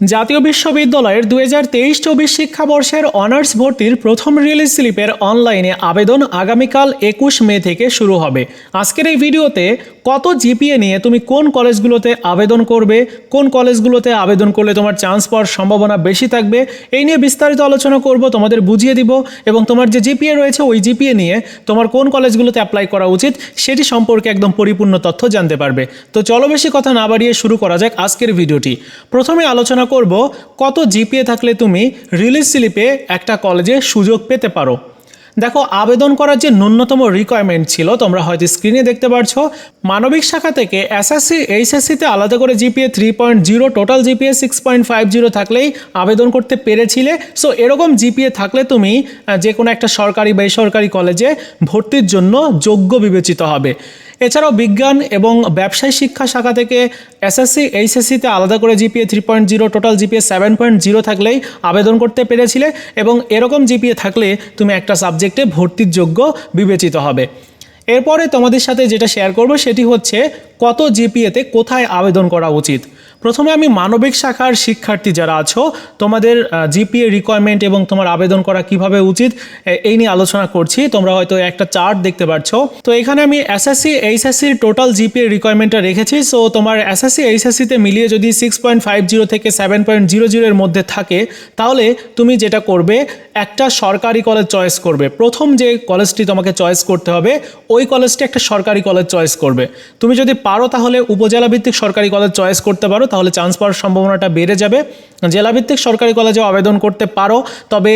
জাতীয় বিশ্ববিদ্যালয়ের দু হাজার তেইশ চব্বিশ শিক্ষাবর্ষের অনার্স ভর্তির প্রথম রিলিজ স্লিপের অনলাইনে আবেদন আগামীকাল একুশ মে থেকে শুরু হবে। আজকের এই ভিডিওতে কত জিপিএ নিয়ে তুমি কোন কলেজগুলোতে আবেদন করবে, কোন কলেজগুলোতে আবেদন করলে তোমার চান্স পাওয়ার সম্ভাবনা বেশি থাকবে, এই নিয়ে বিস্তারিত আলোচনা করব, তোমাদের বুঝিয়ে দিব এবং তোমার যে জিপিএ রয়েছে ওই জিপিএ নিয়ে তোমার কোন কলেজগুলোতে অ্যাপ্লাই করা উচিত সেটি সম্পর্কে একদম পরিপূর্ণ তথ্য জানতে পারবে। তো চলো বেশি কথা না বাড়িয়ে শুরু করা যাক আজকের ভিডিওটি। প্রথমে আলোচনা করব কত জিপিএ থাকলে তুমি রিলিজ স্লিপে একটা কলেজে সুযোগ পেতে পারো। দেখো, আবেদন করার যে ন্যূনতম রিকোয়ারমেন্ট ছিল, তোমরা হয়তো স্ক্রিনে দেখতে পাচ্ছ মানবিক শাখা থেকে এসএসসি এইচএসসিতে আলাদা করে GPA three point zero total GPA six point five zero থাকলেই আবেদন করতে পেরেছিলে। সো এরকম জিপিএ থাকলে তুমি যে কোনো একটা সরকারি বেসরকারি কলেজে ভর্তির জন্য যোগ্য বিবেচিত হবে। এছাড়াও বিজ্ঞান এবং ব্যবসায় শিক্ষা শাখা থেকে এসএসসি এইচএসসিতে আলাদা করে GPA three point zero total GPA seven point zero থাকলেই আবেদন করতে পেরেছিলে এবং এরকম জিপিএ থাকলে তুমি একটা সাবজেক্টে ভর্তির যোগ্য বিবেচিত হবে। এরপরে তোমাদের সাথে যেটা শেয়ার করব সেটি হচ্ছে কত জিপিএতে কোথায় আবেদন করা উচিত। প্রথমে আমি মানবিক শাখার শিক্ষার্থী যারা আছো, তোমাদের জিপিএ রিকোয়ারমেন্ট এবং তোমার আবেদন করা কীভাবে উচিত এই নিয়ে আলোচনা করছি। তোমরা হয়তো একটা চার্ট দেখতে পাচ্ছ তো এখানে আমি এসএসসি এইচএসসির টোটাল জিপিএ রিকোয়ারমেন্টটা রেখেছি। সো তোমার এসএসসি এইচএসসিতে মিলিয়ে যদি সিক্স পয়েন্ট ফাইভ জিরো থেকে সেভেন পয়েন্ট জিরো জিরোর মধ্যে থাকে, তাহলে তুমি যেটা করবে, একটা সরকারি কলেজ চয়েস করবে। প্রথম যে কলেজটি তোমাকে চয়েস করতে হবে, ওই কলেজটি একটা সরকারি কলেজ চয়েস করবে। তুমি যদি পারো তাহলে উপজেলা ভিত্তিক সরকারি কলেজ চয়েস করতে পারো। তাহলে চান্স পাওয়ার সম্ভাবনাটা বেড়ে যাবে। জেলাভিত্তিক সরকারি কলেজেও আবেদন করতে পারো, তবে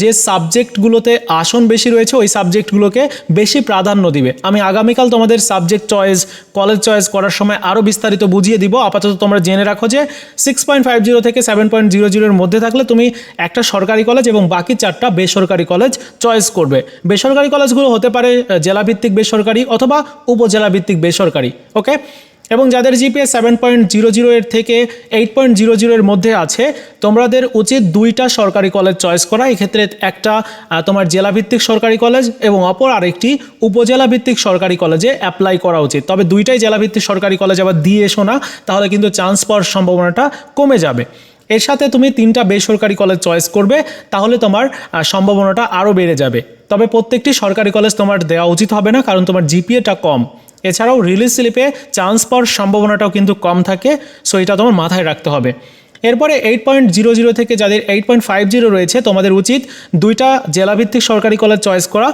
যে সাবজেক্টগুলোতে আসন বেশি রয়েছে, ওই সাবজেক্টগুলোকে বেশি প্রাধান্য দিবে। আমি আগামীকাল তোমাদের সাবজেক্ট চয়েস, কলেজ চয়েস করার সময় আরও বিস্তারিত বুঝিয়ে দিব। আপাতত তোমরা জেনে রাখো যে সিক্স পয়েন্ট ফাইভ জিরো থেকে সেভেন পয়েন্ট জিরো জিরোর মধ্যে থাকলে তুমি একটা সরকারি কলেজ এবং বাকি চারটা বেসরকারি কলেজ চয়েস করবে। বেসরকারি কলেজগুলো হতে পারে জেলাভিত্তিক বেসরকারি অথবা উপজেলা ভিত্তিক বেসরকারি, ওকে? এবং যাদের GPA seven point zero zero এর থেকে এইট পয়েন্ট জিরো জিরোর মধ্যে আছে, তোমাদের উচিত দুইটা সরকারি কলেজ চয়েস করা। এক্ষেত্রে একটা তোমার জেলাভিত্তিক সরকারি কলেজ এবং অপর আরেকটি উপজেলা ভিত্তিক সরকারি কলেজে অ্যাপ্লাই করা উচিত। তবে দুইটাই জেলাভিত্তিক সরকারি কলেজ আবার দিয়ে এসো না, তাহলে কিন্তু চান্স পাওয়ার সম্ভাবনাটা কমে যাবে। এর সাথে তুমি তিনটা বেসরকারি কলেজ চয়েস করবে, তাহলে তোমার সম্ভাবনাটা আরও বেড়ে যাবে। তবে প্রত্যেকটি সরকারি কলেজ তোমার দেওয়া উচিত হবে না, কারণ তোমার জিপিএটা কম। এছাড়াও রিলিজ স্লিপে চান্স পাওয়ার সম্ভাবনাটাও কিন্তু কম থাকে সো এটা তোমার মাথায় রাখতে হবে। এরপরে এইট পয়েন্ট জিরো জিরো থেকে যাদের এইট পয়েন্ট ফাইভ জিরো রয়েছে, তোমাদের উচিত দুইটা জেলাভিত্তিক সরকারি কলেজ চয়েস করা,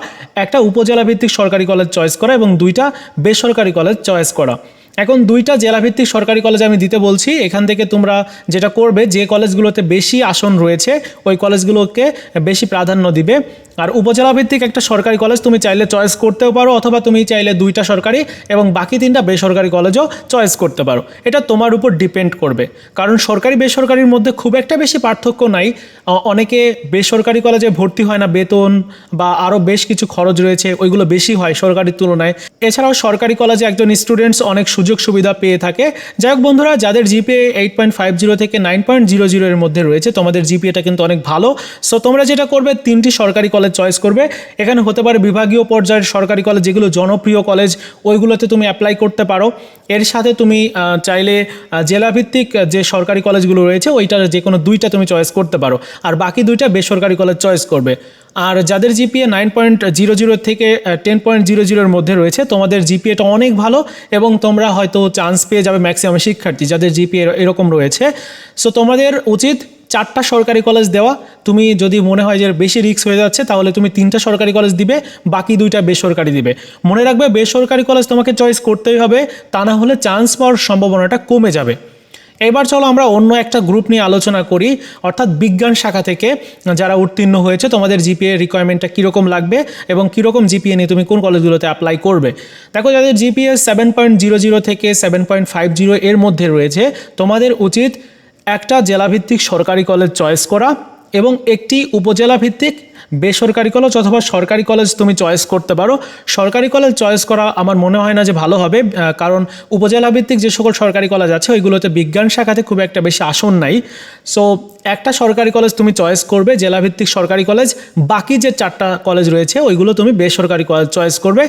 একটা উপজেলাভিত্তিক সরকারি কলেজ চয়েস করা এবং দুইটা বেসরকারি কলেজ চয়েস করা। এখন দুইটা জেলাভিত্তিক সরকারি কলেজ আমি দিতে বলছি। এখান থেকে তোমরা যেটা করবে, যে কলেজগুলোতে বেশি আসন রয়েছে, ওই কলেজগুলোকে বেশি প্রাধান্য দিবে। আর উপজেলা ভিত্তিক একটা সরকারি কলেজ তুমি চাইলে চয়েস করতেও পারো, অথবা তুমি চাইলে দুইটা সরকারি এবং বাকি তিনটা বেসরকারি কলেজও চয়েস করতে পারো। এটা তোমার উপর ডিপেন্ড করবে। কারণ সরকারি, বেসরকারির মধ্যে খুব একটা বেশি পার্থক্য নাই। অনেকে বেসরকারি কলেজে ভর্তি হয় না, বেতন বা আরও বেশ কিছু খরচ রয়েছে, ওইগুলো বেশি হয় সরকারির তুলনায়। এছাড়াও সরকারি কলেজে একজন স্টুডেন্টস অনেক সুযোগ সুবিধা পেয়ে থাকে। যাই হোক বন্ধুরা, যাদের GPA eight point five zero থেকে নাইন পয়েন্ট জিরো জিরো এর মধ্যে রয়েছে, তোমাদের জিপিএটা কিন্তু অনেক ভালো। সো তোমরা যেটা করবে, তিনটি সরকারি কলেজ চয়েস করবে। এখানে হতে পারে বিভাগীয় পর্যায়ের সরকারি কলেজ যেগুলো জনপ্রিয় কলেজ ওইগুলোতে তুমি অ্যাপ্লাই করতে পারো। এর সাথে তুমি চাইলে জেলাভিত্তিক যে সরকারি কলেজগুলো রয়েছে, ওইটার যে কোনো দুইটা তুমি চয়েস করতে পারো। আর বাকি দুইটা বেসরকারি কলেজ চয়েস করবে। আর যাদের GPA nine point zero zero থেকে টেন পয়েন্ট জিরো জিরোর মধ্যে রয়েছে, তোমাদের জিপিএটা অনেক ভালো এবং তোমরা হয়তো চান্স পেয়ে যাবে ম্যাক্সিমাম শিক্ষার্থী যাদের জিপিএ এরকম রয়েছে। সো তোমাদের উচিত চারটা সরকারি কলেজ দেওয়া। তুমি যদি মনে হয় যে বেশি রিস্ক হয়ে যাচ্ছে, তাহলে তুমি তিনটা সরকারি কলেজ দিবে, বাকি দুইটা বেসরকারি দিবে। মনে রাখবে, বেসরকারি কলেজ তোমাকে চয়েস করতেই হবে, তা না হলে চান্স পাওয়ার সম্ভাবনাটা কমে যাবে। এবার চলো আমরা অন্য একটা গ্রুপ নিয়ে আলোচনা করি, অর্থাৎ বিজ্ঞান শাখা থেকে যারা উত্তীর্ণ হয়েছে, তোমাদের জিপিএ রিকোয়ারমেন্টটা কীরকম লাগবে এবং কীরকম জিপিএ নিয়ে তুমি কোন কলেজগুলোতে অ্যাপ্লাই করবে? দেখো, যাদের GPA seven point zero zero থেকে সেভেন পয়েন্ট ফাইভ জিরো এর মধ্যে রয়েছে, তোমাদের উচিত একটা জেলাভিত্তিক সরকারি কলেজ চয়েস করা এবং একটি উপজেলা ভিত্তিক বেসরকারি কলেজ অথবা সরকারি কলেজ তুমি চয়েস করতে পারো। সরকারি কলেজ চয়েস করা আমার মনে হয় না যে ভালো হবে কারণ উপজেলা ভিত্তিক যে সকল সরকারি কলেজ আছে, ওইগুলোতে বিজ্ঞান শাখাতে খুব একটা বেশি আসন নাই। সো একটা সরকারি কলেজ তুমি চয়েস করবে, জেলাভিত্তিক সরকারি কলেজ বাকি যে চারটা কলেজ রয়েছে, ওইগুলো তুমি বেসরকারি কলেজ চয়েস করবে।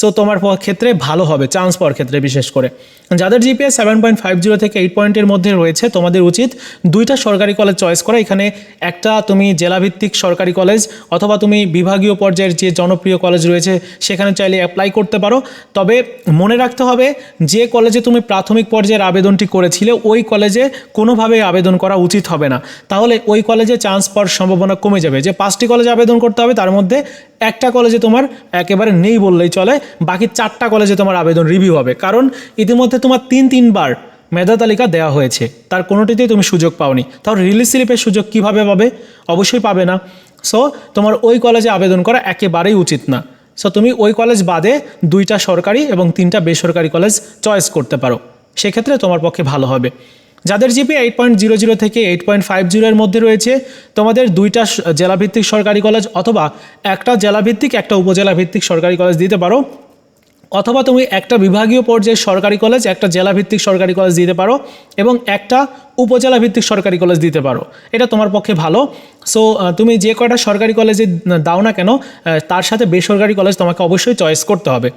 সো তোমার ক্ষেত্রে ভালো হবে চান্স পাওয়ার ক্ষেত্রে বিশেষ করে। যাদের GPA seven point five zero থেকে এইট পয়েন্টের মধ্যে রয়েছে, তোমাদের উচিত দুইটা সরকারি কলেজ চয়েস করা। এখানে একটা তুমি জেলাভিত্তিক সরকারি কলেজ অথবা তুমি বিভাগীয় পর্যায়ের যে জনপ্রিয় কলেজ রয়েছে, সেখানে চাইলে অ্যাপ্লাই করতে পারো। তবে মনে রাখতে হবে, যে কলেজে তুমি প্রাথমিক পর্যায়ের আবেদনটি করেছিলে, ওই কলেজে কোনোভাবে আবেদন করা উচিত হবে না। তাহলে ওই কলেজে চান্স পাওয়ার সম্ভাবনা কমে যাবে। যে পাঁচটি কলেজে আবেদন করতে হবে, তার মধ্যে একটা কলেজে তোমার একেবারে নেই বললেই চলে, বাকি চারটা কলেজে তোমার আবেদন রিভিউ হবে। কারণ ইতিমধ্যে তোমার তিন তিনবার মেধা তালিকা দেওয়া হয়েছে। তার কোনোটিতেই তুমি সুযোগ পাওনি। তাহলে রিলিজ স্লিপের সুযোগ কীভাবে পাবে? অবশ্যই পাবে না। সো তোমার ওই কলেজে আবেদন করা একেবারেই উচিত না। সো তুমি ওই কলেজ বাদে দুইটা সরকারি এবং তিনটা বেসরকারি কলেজ চয়েস করতে পারো। সেক্ষেত্রে তোমার পক্ষে ভালো হবে। যাদের GP eight point zero zero থেকে এইট পয়েন্ট ফাইভ জিরোর মধ্যে রয়েছে, তোমাদের দুইটা জেলাভিত্তিক সরকারি কলেজ অথবা একটা জেলাভিত্তিক, একটা উপজেলাভিত্তিক সরকারি কলেজ দিতে পারো। অথবা তুমি একটা বিভাগীয় পর্যায়ে সরকারি কলেজ একটা জেলাভিত্তিক সরকারি কলেজ দিতে পারো এবং একটা উপজেলা ভিত্তিক সরকারি কলেজ দিতে পারো। এটা তোমার পক্ষে ভালো। সো তুমি যে কয়টা সরকারি কলেজে দাও না কেন তার সাথে বেসরকারি কলেজ তোমাকে অবশ্যই চয়েস করতে হবে।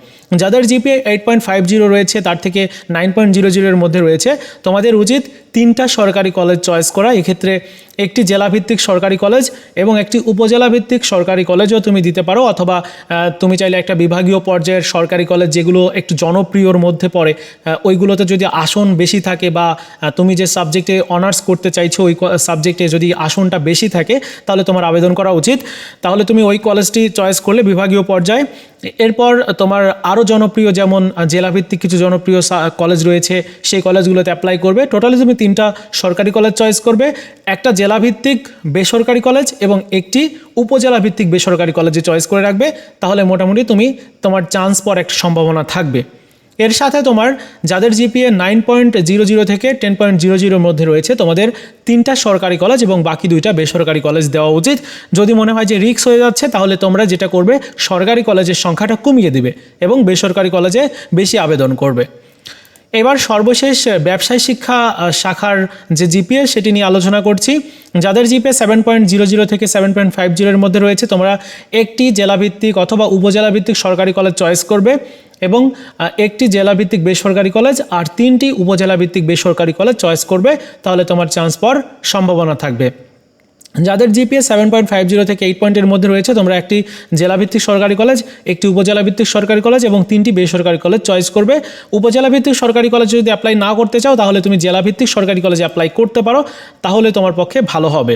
যাদের GPA eight point five zero রয়েছে, তার থেকে নাইন পয়েন্ট জিরো জিরোর মধ্যে রয়েছে, তোমাদের উচিত তিনটা সরকারি কলেজ চয়েস করা। এক্ষেত্রে একটি জেলাভিত্তিক সরকারি কলেজ এবং একটি উপজেলা ভিত্তিক সরকারি কলেজও তুমি দিতে পারো, অথবা তুমি চাইলে একটা বিভাগীয় পর্যায়ের সরকারি কলেজ যেগুলো একটু জনপ্রিয়র মধ্যে পড়ে ওইগুলোতে যদি আসন বেশি থাকে বা তুমি যে সাবজেক্টে অনার্স করতে চাইছো, ওই সাবজেক্টে যদি আসনটা বেশি থাকে, তাহলে তোমার আবেদন করা উচিত। তাহলে তুমি ওই কলেজটি চয়েস করলে বিভাগীয় পর্যায়ে। এরপর তোমার আরও জনপ্রিয় যেমন জেলাভিত্তিক কিছু জনপ্রিয় কলেজ রয়েছে, সেই কলেজগুলোতে অ্যাপ্লাই করবে। টোটালি তুমি তিনটা সরকারি কলেজ চয়েস করবে। একটা জেলাভিত্তিক বেসরকারি কলেজ এবং একটি উপজেলা ভিত্তিক বেসরকারি কলেজে চয়েস করে রাখবে, তাহলে মোটামুটি তুমি তোমার চান্স পাওয়ার একটা সম্ভাবনা থাকবে। এর সাথে তোমার যাদের GPA nine point zero zero থেকে টেন পয়েন্ট জিরো জিরোর মধ্যে রয়েছে, তোমাদের তিনটা সরকারি কলেজ এবং বাকি দুইটা বেসরকারি কলেজ দেওয়া উচিত। যদি মনে হয় যে রিক্স হয়ে যাচ্ছে, তাহলে তোমরা যেটা করবে, সরকারি কলেজের সংখ্যাটা কমিয়ে দিবে এবং বেসরকারি কলেজে বেশি আবেদন করবে। এবার সর্বশেষ ব্যবসায় শিক্ষা শাখার যে জিপিএ, সেটি নিয়ে আলোচনা করছি। যাদের GPA seven point zero zero থেকে সেভেন পয়েন্ট ফাইভ জিরোর মধ্যে রয়েছে, তোমরা একটি জেলাভিত্তিক অথবা উপজেলা ভিত্তিক সরকারি কলেজ চয়েস করবে এবং একটি জেলাভিত্তিক বেসরকারি কলেজ আর তিনটি উপজেলা ভিত্তিক বেসরকারি কলেজ চয়েস করবে। তাহলে তোমার চান্স পাওয়ার সম্ভাবনা থাকবে। যাদের GPS seven point five zero থেকে এইট পয়েন্টের মধ্যে রয়েছে, তোমরা একটি জেলাভিত্তিক সরকারি কলেজ একটি উপজেলাভিত্তিক সরকারি কলেজ এবং তিনটি বেসরকারি কলেজ চয়েস করবে। উপজেলাভিত্তিক সরকারি কলেজ যদি অ্যাপ্লাই না করতে চাও, তাহলে তুমি জেলাভিত্তিক সরকারি কলেজে অ্যাপ্লাই করতে পারো, তাহলে তোমার পক্ষে ভালো হবে।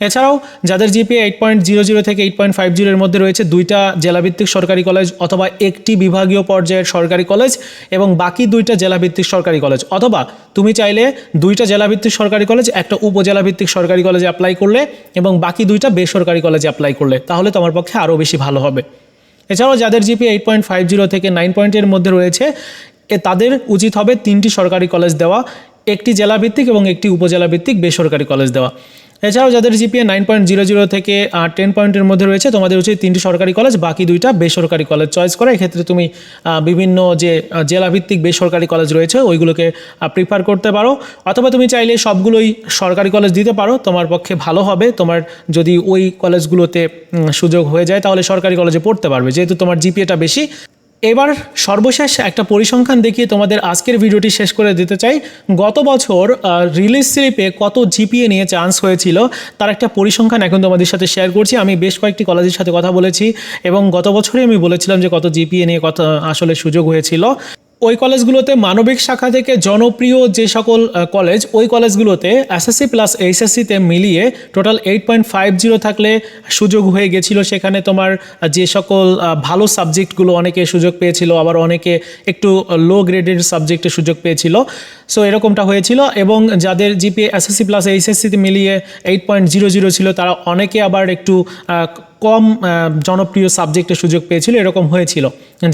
এছাড়াও যাদের GPA eight point zero zero থেকে এইট পয়েন্ট ফাইভ জিরোর মধ্যে রয়েছে, দুইটা জেলাভিত্তিক সরকারি কলেজ অথবা একটি বিভাগীয় পর্যায়ের সরকারি কলেজ এবং বাকি দুইটা জেলাভিত্তিক সরকারি কলেজ অথবা তুমি চাইলে দুইটা জেলাভিত্তিক সরকারি কলেজ একটা উপজেলাভিত্তিক সরকারি কলেজে অ্যাপ্লাই করলে এবং বাকি দুইটা বেসরকারি কলেজে অ্যাপ্লাই করলে। তাহলে তোমার পক্ষে আরও বেশি ভালো হবে। এছাড়াও যাদের GP eight point five zero থেকে নাইন পয়েন্টের মধ্যে রয়েছে, এ তাদের উচিত হবে তিনটি সরকারি কলেজ দেওয়া, একটি জেলাভিত্তিক এবং একটি উপজেলা ভিত্তিক বেসরকারি কলেজ দেওয়া। এছাড়াও যাদের GPA nine point zero zero থেকে টেন পয়েন্টের মধ্যে রয়েছে, তোমাদের উচিত তিনটি সরকারি কলেজ বাকি দুইটা বেসরকারি কলেজ চয়েস করা। এক্ষেত্রে তুমি বিভিন্ন যে জেলাভিত্তিক বেসরকারি কলেজ রয়েছে, ওইগুলোকে প্রিফার করতে পারো। অথবা তুমি চাইলে সবগুলোই সরকারি কলেজ দিতে পারো, তোমার পক্ষে ভালো হবে। তোমার যদি ওই কলেজগুলোতে সুযোগ হয়ে যায়, তাহলে সরকারি কলেজে পড়তে পারবে। যেহেতু তোমার জিপিএটা বেশি এবার সর্বশেষ একটা পরিসংখ্যান দেখিয়ে তোমাদের আজকের ভিডিওটি শেষ করে দিতে চাই। গত বছর রিলিজ স্লিপে কত জিপিএ নিয়ে চান্স হয়েছিল তার একটা পরিসংখ্যান এখন তোমাদের সাথে শেয়ার করছি। আমি বেশ কয়েকটি কলেজের সাথে কথা বলেছি এবং গত বছরই আমি বলেছিলাম যে কত জিপিএ নিয়ে কত আসলে সুযোগ হয়েছিল। ওই কলেজগুলোতে মানবিক শাখা থেকে জনপ্রিয় যে সকল কলেজ, ওই কলেজগুলোতে এসএসসি প্লাস এইচএসসিতে মিলিয়ে total eight point five zero থাকলে সুযোগ হয়ে গেছিল। সেখানে তোমার যে সকল ভালো সাবজেক্টগুলো অনেকে সুযোগ পেয়েছিল, আবার অনেকে একটু লো গ্রেডের সাবজেক্টে সুযোগ পেয়েছিল। সো এরকমটা হয়েছিল এবং যাদের জিপিএ এসএসসি প্লাস এইচএসসিতে মিলিয়ে এইট পয়েন্ট জিরো জিরো ছিল, তারা অনেকে আবার একটু কম জনপ্রিয় সাবজেক্টে সুযোগ পেয়েছিল, এরকম হয়েছিল।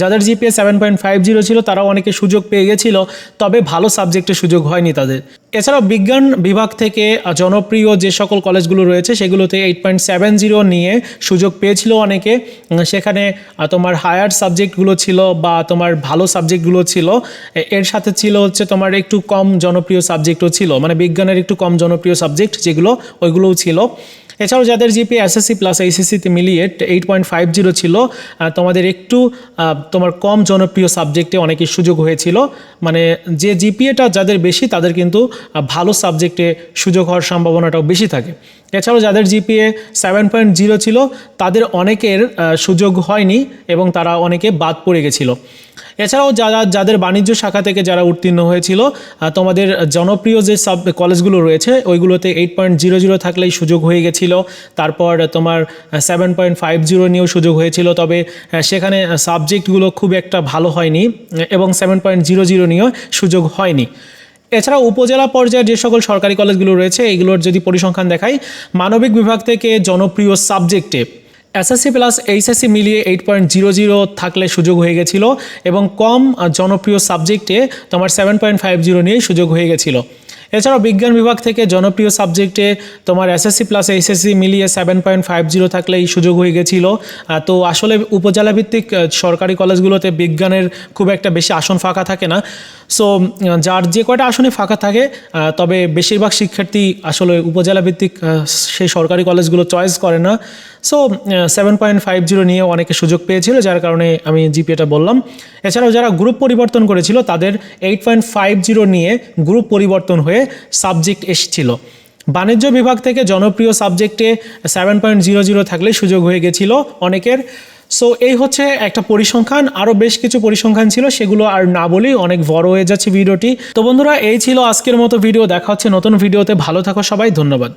যাদের GPA seven point five zero ছিল, তারাও অনেকে সুযোগ পেয়ে গেছিল, তবে ভালো সাবজেক্টে সুযোগ হয়নি তাদের। এছাড়াও বিজ্ঞান বিভাগ থেকে জনপ্রিয় যে সকল কলেজগুলো রয়েছে, সেগুলোতে এইট পয়েন্ট সেভেন জিরো নিয়ে সুযোগ পেয়েছিল অনেকে। সেখানে তোমার হায়ার সাবজেক্টগুলো ছিল বা তোমার ভালো সাবজেক্টগুলো ছিল এর সাথে ছিল হচ্ছে তোমার একটু কম জনপ্রিয় সাবজেক্টও ছিল মানে বিজ্ঞানের একটু কম জনপ্রিয় সাবজেক্ট যেগুলো, ওইগুলোও ছিল। এছাড়াও যাদের জিপি এসএসসি প্লাস এইচএসসিতে মিলিয়ে এইট পয়েন্ট ফাইভ জিরো ছিল তোমাদের একটু তোমার কম জনপ্রিয় সাবজেক্টে অনেকের সুযোগ হয়েছিল। মানে যে জিপিএটা যাদের বেশি, তাদের কিন্তু ভালো সাবজেক্টে সুযোগ হওয়ার সম্ভাবনাটাও বেশি থাকে। এছাড়াও যাদের জিপিএ সেভেন পয়েন্ট জিরো ছিল, তাদের অনেকের সুযোগ হয়নি এবং তারা অনেকে বাদ পড়ে গেছিল। এছাড়াও যারা, যাদের বাণিজ্য শাখা থেকে যারা উত্তীর্ণ হয়েছিল তোমাদের জনপ্রিয় যে সাব কলেজগুলো রয়েছে, ওইগুলোতে এইট পয়েন্ট জিরো জিরো থাকলেই সুযোগ হয়ে গেছিল। তারপর তোমার সেভেন পয়েন্ট ফাইভ জিরো নিয়েও সুযোগ হয়েছিল, তবে সেখানে সাবজেক্টগুলো খুব একটা ভালো হয়নি এবং সেভেন পয়েন্ট জিরো জিরো নিয়েও সুযোগ হয়নি। এছাড়া উপজেলা পর্যায়ে যে সকল সরকারি কলেজগুলো রয়েছে, এগুলোর যদি পরিসংখ্যান দেখাই, মানবিক বিভাগ থেকে জনপ্রিয় সাবজেক্টে এসএসসি প্লাস এইচএসসি মিলিয়ে এইট পয়েন্ট জিরো জিরো থাকলে সুযোগ হয়ে গেছিল, এবং কম জনপ্রিয় সাবজেক্টে তোমার সেভেন পয়েন্ট ফাইভ জিরো নিয়ে সুযোগ হয়ে গেছিল। এছাড়াও বিজ্ঞান বিভাগ থেকে জনপ্রিয় সাবজেক্টে তোমার এসএসসি প্লাস এইচএসসি মিলিয়ে সেভেন পয়েন্ট ফাইভ জিরো থাকলে এই সুযোগ হয়ে গেছিল। তো আসলে উপজেলা ভিত্তিক সরকারি কলেজগুলোতে বিজ্ঞানের খুব একটা বেশি আসন ফাঁকা থাকে না। সো যার যে কয়টা আসনে ফাঁকা থাকে তবে বেশিরভাগ শিক্ষার্থী আসলে উপজেলা ভিত্তিক সেই সরকারি কলেজগুলো চয়েস করে না। So seven point five zero নিয়ে অনেকে সুযোগ পেয়েছিল, যার কারণে আমি জিপিএটা বললাম। এছাড়াও যারা গ্রুপ পরিবর্তন করেছিল, তাদের এইট পয়েন্ট ফাইভ জিরো নিয়ে গ্রুপ পরিবর্তন হয়ে সাবজেক্ট এসেছিল। বাণিজ্য বিভাগ থেকে জনপ্রিয় সাবজেক্টে সেভেন পয়েন্ট জিরো জিরো থাকলে সুযোগ হয়ে গেছিল অনেকের। সো এই হচ্ছে একটা পরিসংখ্যান। আরও বেশ কিছু পরিসংখ্যান ছিল, সেগুলো আর না বলি অনেক বড় হয়ে যাচ্ছে ভিডিওটি। তো বন্ধুরা, এই ছিল আজকের মতো ভিডিও। দেখা হচ্ছে নতুন ভিডিওতে। ভালো থাকো সবাই, ধন্যবাদ।